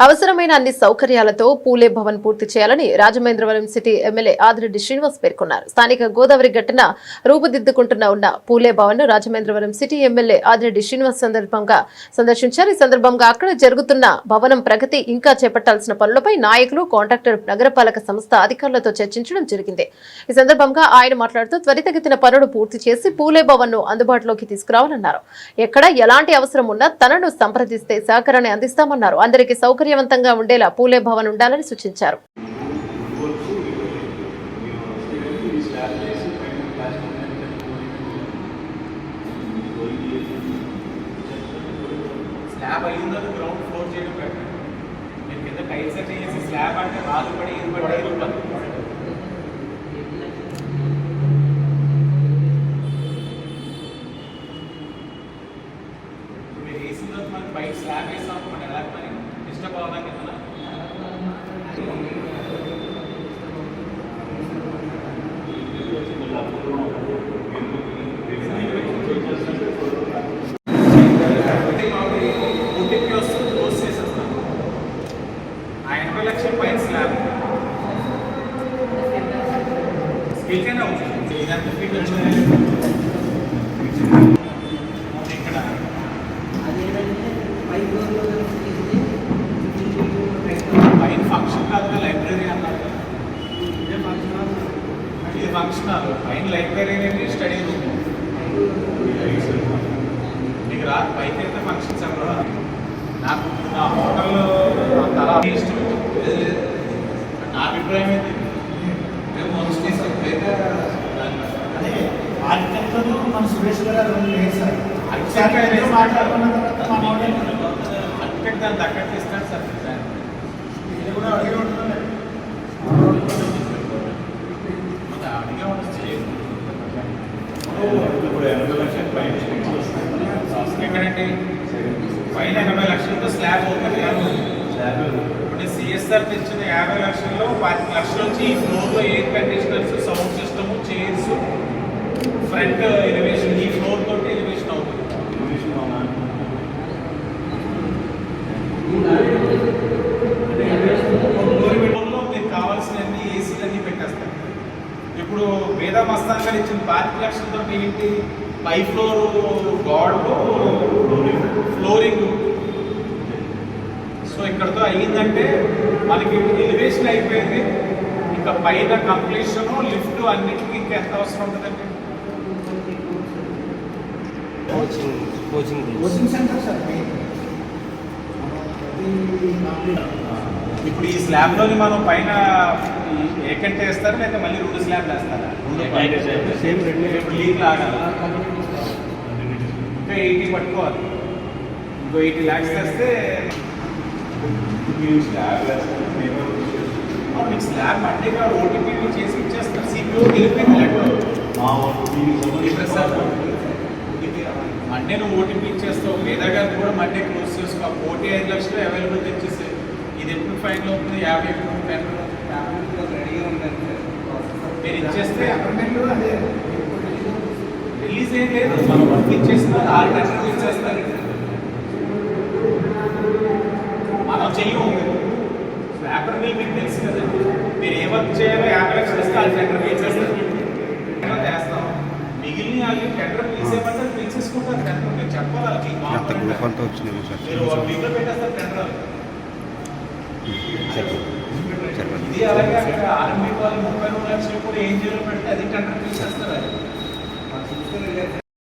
అవసరమైన అన్ని సౌకర్యాలతో పూలే భవన్ పూర్తి చేయాలని రాజమహేంద్రవరం సిటీ ఎమ్మెల్యే ఆదిరెడ్డి శ్రీనివాస్ పేర్కొన్నారు. స్థానిక గోదావరి గట్టున రూపుదిద్దుకుంటున్న ఉన్న పూలే భవన్ను రాజమహేంద్రవరం సిటీ ఎమ్మెల్యే ఆదిరెడ్డి శ్రీనివాస్ సందర్భంగా సందర్శించారు. ఈ సందర్భంగా అక్కడ జరుగుతున్న భవనం ప్రగతి ఇంకా చేపట్టాల్సిన పనులపై నాయకులు కాంట్రాక్టర్ నగరపాలక సంస్థ అధికారులతో చర్చించడం జరిగింది. ఈ సందర్భంగా ఆయన మాట్లాడుతూ త్వరితగతిన పనులు పూర్తి చేసి పూలే భవన్ను అందుబాటులోకి తీసుకురావాలన్నారు. ఎక్కడ ఎలాంటి అవసరం ఉన్నా తనను సంప్రదిస్తే సహకారాన్ని అందిస్తామన్నారు. అందరికీ సౌకర్యవంతంగా ఉండేలా పూలే భవన్ ఉండాలని సూచించారు. స్లాబ్ అయ్యిందో గ్రౌండ్ ఫ్లోర్ చేయడం మీరు కింద టైల్స్ చేసి స్లాబ్ అంటే రాళ్ళు పడి ఇది పడి మీరు వేసిన తర్వాత మనకి బయట స్లాబ్ వేసాం మనం ఎలా మరి? డిస్టర్బ్ అవ్వదాం కదా ఊటీకి వస్తూ క్లోజ్ చేసేస్తాం ఆ ఎనభై లక్షల పైన స్లాబ్ స్కిల్కైనా అవుతుంది ఇదంతా ఫీట్ వచ్చింది ఇక్కడ పైన ఫంక్షన్ కాదు లైబ్రరీ అన్నారు ఇది ఫంక్షన్ హాల్ పైన లైబ్రరీ అనేది స్టడీ రూమ్ మీకు రా పైకి అయితే ఫంక్షన్స్ అక్కడ నాకు నా హోటల్లో అలా ఇష్టం. నా అభిప్రాయం ఏంటి? మేము మంచి చేసాం అదే మన సురేష్ గారు ఆర్కిటెక్ట్ మాట్లాడుకున్న తర్వాత మా అక్కడ దాన్ని తగ్గట్టు ఇస్తాడు సార్. ఇది కూడా అడిగి ఇప్పుడు ఎనభై లక్షల పైన ఎక్కడంటే పైన ఎనభై లక్షలతో స్లాబ్ ఓపెన్ కాదు. ఇప్పుడు సిఎస్ఆర్ తెచ్చిన యాభై లక్షల్లో పాతిక లక్షలు వచ్చి ఈ ఫ్లోర్లో air conditioners sound system chairs front elevation ఈ ఫ్లోర్ తోటి ఎలివేషన్ అవుతుంది ఫ్లోర్లో మీకు కావాల్సినన్ని ఏసీలన్నీ పెట్టేస్తారు ఇప్పుడు వేద మస్తాన్ ఇచ్చిన పాతిక లక్షలతో ఏంటి? పై ఫ్లోర్ గాడ్ ఫ్లోరింగ్. సో ఇక్కడతో అయ్యిందంటే మనకి ఎలివేషన్ అయిపోయింది. ఇంకా పైన కంప్లీషన్ లిఫ్ట్ అన్నిటికీ ఇంకా ఎంత అవసరం ఉంటుందండి? Coaching coaching coaching centre sir. ఇప్పుడు ఈ స్లాబ్లోని మనం పైన ఏకంటే వేస్తారు లేకపోతే మళ్ళీ రెండు స్లాబ్లు వేస్తారా? సేమ్ రెండు ఇప్పుడు ఇంకా ఎయిటీ పట్టుకోవాలి. ఇంకో ఎయిటీ ల్యాక్స్ వేస్తే మీరు స్లాబ్ మీకు స్లాబ్ మండే కాదు ఓటీపీ చేసి ఇచ్చేస్తారు. సిపిఓ వెళ్ళిపోయింది మా మండే నువ్వు ఓటీపీ ఇచ్చేస్తావు. గారిని కూడా మండే క్లోజ్ చేసుకో. కోటి ఐదు లక్షలు అవైలబుల్ తెచ్చేసి ఫైన్ అవుతుంది యాభై మీరు ఇచ్చేస్తే రిలీజ్ ఏం లేదు. మనం వర్క్ ఇచ్చేస్తున్నారు. ఆరు టెండర్ ఇచ్చేస్తారు. మనం చెయ్యము. పేపర్ బిల్ మీకు తెలుసు కదా. మీరు ఏ వర్క్ చేయాలో యాభై లక్షలు ఇస్తే ఆ టెండర్ టెండర్ చేస్తాం. మిగిలిన వాళ్ళు టెండర్ తీసేయమంటే తీసేసుకుంటారు. టెండర్ మీరు చెప్పాలి వాళ్ళకి. మీరు వీక్లో పెట్టేస్తారు టెండర్. ఇది అలాగే అక్కడ ఆర్మీ వాళ్ళు ముప్పై మూడు లక్షలు కూడా ఏం